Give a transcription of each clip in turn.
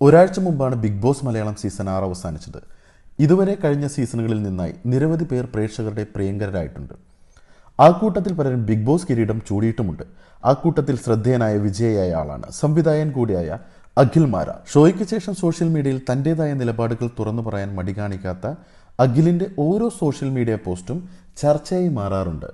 ഒരാഴ്ച മുമ്പാണ് big boss Malayalam season ആറ് അവസാനിച്ചത്. ഇതുവരെ കഴിഞ്ഞ സീസണുകളിൽ നിന്നായി നിരവധി പേർ പ്രേക്ഷകരുടെ പ്രിയങ്കരായിട്ടുണ്ട് ആ കൂട്ടത്തിൽ പലരും ബിഗ് ബോസ് കിരീടം ചൂടിയിട്ടുമുണ്ട്. ആ കൂട്ടത്തിൽ ശ്രദ്ധേയനായ വിജയയായ ആളാണ്. സംവിധായകൻ കൂടിയായ അഖിൽ മാര. ഷോയ്ക്ക് ശേഷം സോഷ്യൽ മീഡിയയിൽ തന്റെതായ നിലപാടുകൾ തുറന്നു പറയാൻ മടി കാണിക്കാത്ത അഖിലിന്റെ ഓരോ സോഷ്യൽ മീഡിയ പോസ്റ്റും ചർച്ചയായി മാറാറുണ്ട്.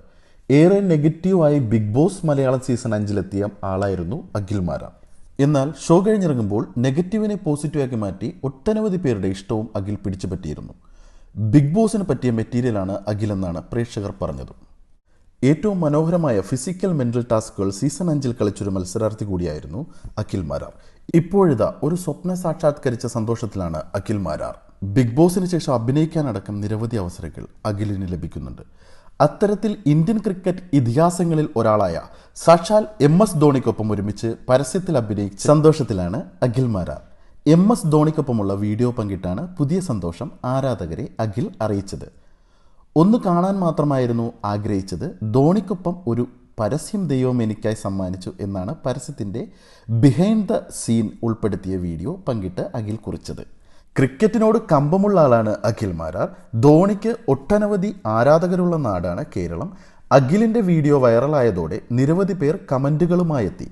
ഏറെ നെഗറ്റീവായി ബിഗ് ബോസ് മലയാളം സീസൺ അഞ്ചിലെത്തിയ ആളായിരുന്നു അഖിൽ മാര. എന്നാൽ ഷോ കഴിഞ്ഞിറങ്ങുമ്പോൾ നെഗറ്റീവിനെ പോസിറ്റീവാക്കി മാറ്റി ഒട്ടനവധി പേരുടെ ഇഷ്ടവും അഖിൽ പിടിച്ചു പറ്റിയിരുന്നു ബിഗ് ബോസിന് പറ്റിയ മെറ്റീരിയലാണ് അഖിൽ എന്നാണ് പ്രേക്ഷകർ പറഞ്ഞത്. ഏറ്റവും മനോഹരമായ ഫിസിക്കൽ മെന്റൽ ടാസ്കുകൾ സീസൺ അഞ്ചിൽ കളിച്ചൊരു മത്സരാർത്ഥി കൂടിയായിരുന്നു അഖിൽ മാരാർ. ഇപ്പോഴിതാ ഒരു സ്വപ്ന സാക്ഷാത്കരിച്ച സന്തോഷത്തിലാണ് അഖിൽ മാരാർ. ബിഗ് ബോസിന് ശേഷം അഭിനയിക്കാനടക്കം നിരവധി അവസരങ്ങൾ അഖിലിന് ലഭിക്കുന്നുണ്ട്. അത്തരത്തിൽ ഇന്ത്യൻ ക്രിക്കറ്റ് ഇതിഹാസങ്ങളിൽ ഒരാളായ സാക്ഷാൽ എം എസ് ധോണിക്കൊപ്പം ഒരുമിച്ച് പരസ്യത്തിൽ അഭിനയിച്ച സന്തോഷത്തിലാണ് അഖിൽ മാരാർ എം എസ് ധോണിക്കൊപ്പമുള്ള വീഡിയോ പങ്കിട്ടാണ് പുതിയ സന്തോഷം ആരാധകരെ അഖിൽ അറിയിച്ചത്. ഒന്ന് കാണാൻ മാത്രമായിരുന്നു ആഗ്രഹിച്ചത് ധോണിക്കൊപ്പം ഒരു പരസ്യം ദൈവം എനിക്കായി സമ്മാനിച്ചു എന്നാണ് പരസ്യത്തിന്റെ ബിഹൈൻഡ് ദ സീൻ ഉൾപ്പെടുത്തിയ വീഡിയോ പങ്കിട്ട് അഖിൽ കുറിച്ചത്. ക്രിക്കറ്റിനോട് കമ്പമുള്ള ആളാണ് അഖിൽ മാരാർ. ധോണിക്ക് ഒട്ടനവധി ആരാധകരുള്ള നാടാണ് കേരളം. അഖിലിന്റെ വീഡിയോ വൈറലായതോടെ നിരവധി പേർ കമന്റുകളുമായി എത്തി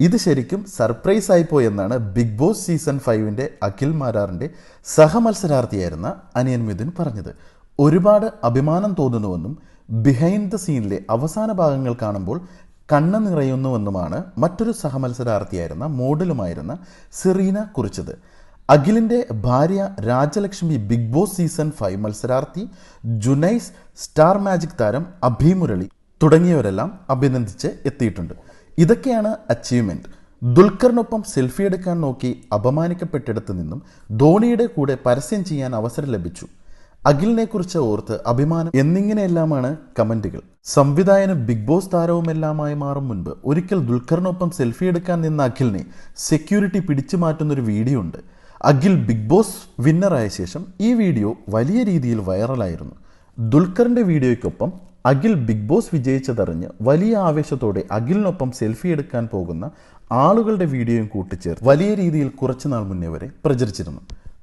ഇത് ശരിക്കും സർപ്രൈസ് ആയിപ്പോയെന്നാണ് ബിഗ് ബോസ് സീസൺ ഫൈവിന്റെ അഖിൽ മാരാറിന്റെ സഹമത്സരാർത്ഥിയായിരുന്ന അനിയൻ മിഥുൻ പറഞ്ഞത്. ഒരുപാട് അഭിമാനം തോന്നുന്നുവെന്നും ബിഹൈൻഡ് ദ സീനിലെ അവസാന ഭാഗങ്ങൾ കാണുമ്പോൾ കണ്ണ് നിറയുന്നുവെന്നുമാണ് മറ്റൊരു സഹമത്സരാർത്ഥിയായിരുന്ന മോഡലുമായിരുന്ന സെറീന കുറിച്ചത്. അഖിലിന്റെ ഭാര്യ Rajalakshmi Bigg Boss season five മത്സരാർത്ഥി ജുനൈസ് സ്റ്റാർ മാജിക് താരം അഭിമുരളി തുടങ്ങിയവരെല്ലാം അഭിനന്ദിച്ച് എത്തിയിട്ടുണ്ട്. ഇതൊക്കെയാണ് അച്ചീവ്മെന്റ് ദുൽഖറിനൊപ്പം സെൽഫി എടുക്കാൻ നോക്കി അപമാനിക്കപ്പെട്ടിടത്ത് നിന്നും ധോണിയുടെ കൂടെ പരസ്യം ചെയ്യാൻ അവസരം ലഭിച്ചു. അഖിലിനെ കുറിച്ച് ഓർത്ത് അഭിമാനം എന്നിങ്ങനെയെല്ലാമാണ് കമന്റുകൾ. സംവിധായകനും ബിഗ് ബോസ് താരവുമെല്ലാമായി മാറും മുൻപ് ഒരിക്കൽ ദുൽഖറിനൊപ്പം സെൽഫി എടുക്കാൻ നിന്ന അഖിലിനെ സെക്യൂരിറ്റി പിടിച്ചു മാറ്റുന്നൊരു വീഡിയോ ഉണ്ട്. അഖിൽ ബിഗ് ബോസ് വിന്നറായ ശേഷം ഈ വീഡിയോ വലിയ രീതിയിൽ വൈറലായിരുന്നു. ദുൽഖറിന്റെ വീഡിയോയ്ക്കൊപ്പം അഖിൽ ബിഗ് ബോസ് വിജയിച്ചതറിഞ്ഞ് വലിയ ആവേശത്തോടെ അഖിലിനൊപ്പം സെൽഫി എടുക്കാൻ പോകുന്ന ആളുകളുടെ വീഡിയോയും കൂട്ടിച്ചേർത്ത് വലിയ രീതിയിൽ കുറച്ചുനാൾ മുന്നേ വരെ പ്രചരിച്ചിരുന്നു.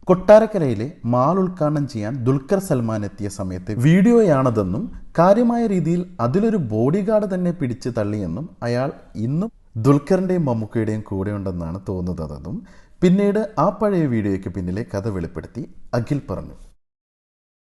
കൊട്ടാരക്കരയിലെ മാൾ ഉദ്ഘാടനം ചെയ്യാൻ ദുൽഖർ സൽമാൻ എത്തിയ സമയത്തെ വീഡിയോയാണതെന്നും കാര്യമായ രീതിയിൽ അതിലൊരു ബോഡി തന്നെ പിടിച്ച് തള്ളിയെന്നും അയാൾ ഇന്നും ദുൽഖറിന്റെയും മമ്മൂക്കയുടെയും കൂടെയുണ്ടെന്നാണ് തോന്നുന്നതെന്നും പിന്നീട് ആ പഴയ വീഡിയോയ്ക്ക് പിന്നിലെ കഥ വെളിപ്പെടുത്തി അഖിൽ പറഞ്ഞു.